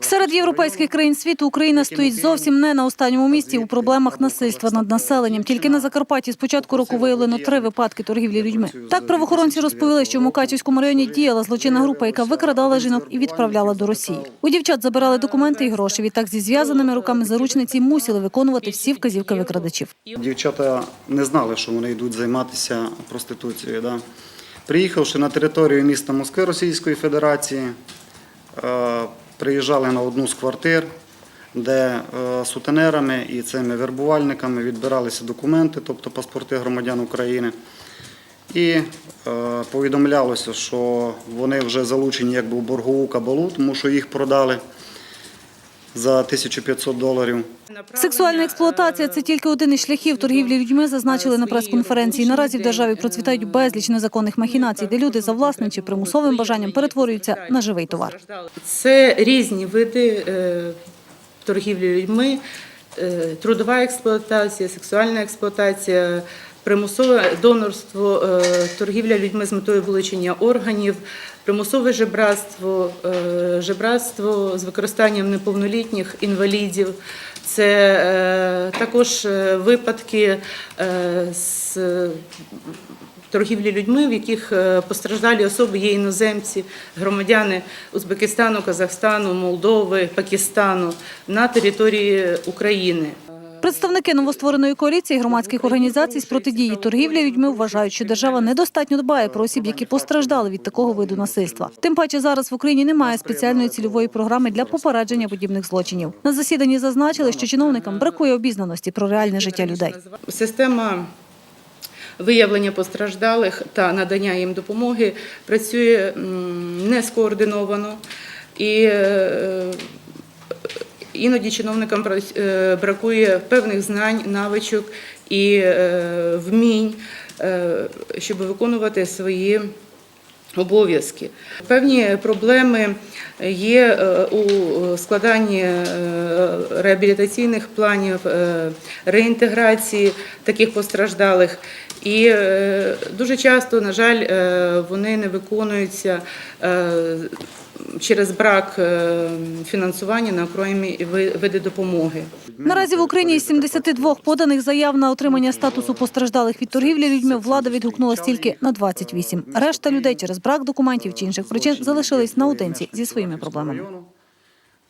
Серед європейських країн світу Україна стоїть зовсім не на останньому місці у проблемах насильства над населенням. Тільки на Закарпатті з початку року виявлено три випадки торгівлі людьми. Так правоохоронці розповіли, що в Мукачівському районі діяла злочинна група, яка викрадала жінок і відправляла до Росії. У дівчат забирали документи і гроші. Відтак зі зв'язаними руками заручниці мусили виконувати всі вказівки викрадачів. Дівчата не знали, що вони йдуть займатися проституцією. Да? Приїхавши на територію міста Москви Російської Федерації, е, приїжджали на одну з квартир, де е, сутенерами і цими вербувальниками відбиралися документи, тобто паспорти громадян України. І е, повідомлялося, що вони вже залучені якби в боргову кабалу, тому що їх продали за 1500 доларів. Сексуальна експлуатація це тільки один із шляхів торгівлі людьми, зазначили на прес-конференції. Наразі в державі процвітають безліч незаконних махінацій, де люди за власним чи примусовим бажанням перетворюються на живий товар. Це різні види е, торгівлі людьми, е, трудова експлуатація, сексуальна експлуатація, примусове донорство, е, торгівля людьми з метою вилучення органів, примусове жебратство, е, жебратство з використанням неповнолітніх інвалідів. Це е, також випадки з торгівлі людьми, в яких постраждалі особи є іноземці, громадяни Узбекистану, Казахстану, Молдови, Пакистану на території України. Представники новоствореної коаліції громадських організацій з протидії торгівлі людьми вважають, що держава недостатньо дбає про осіб, які постраждали від такого виду насильства. Тим паче зараз в Україні немає спеціальної цільової програми для попередження подібних злочинів. На засіданні зазначили, що чиновникам бракує обізнаності про реальне життя людей. Система виявлення постраждалих та надання їм допомоги працює м, не скоординовано і е, іноді чиновникам е, бракує певних знань, навичок і е, вмінь, е, щоб виконувати свої обов'язки. Певні проблеми є у складанні реабілітаційних планів реінтеграції таких постраждалих. І дуже часто, на жаль, вони не виконуються через брак е, фінансування на окремі ви- види допомоги. Наразі в Україні із 72 поданих заяв на отримання статусу постраждалих від торгівлі людьми влада відгукнулась тільки на 28. Решта людей через брак документів чи інших причин залишились наодинці зі своїми проблемами.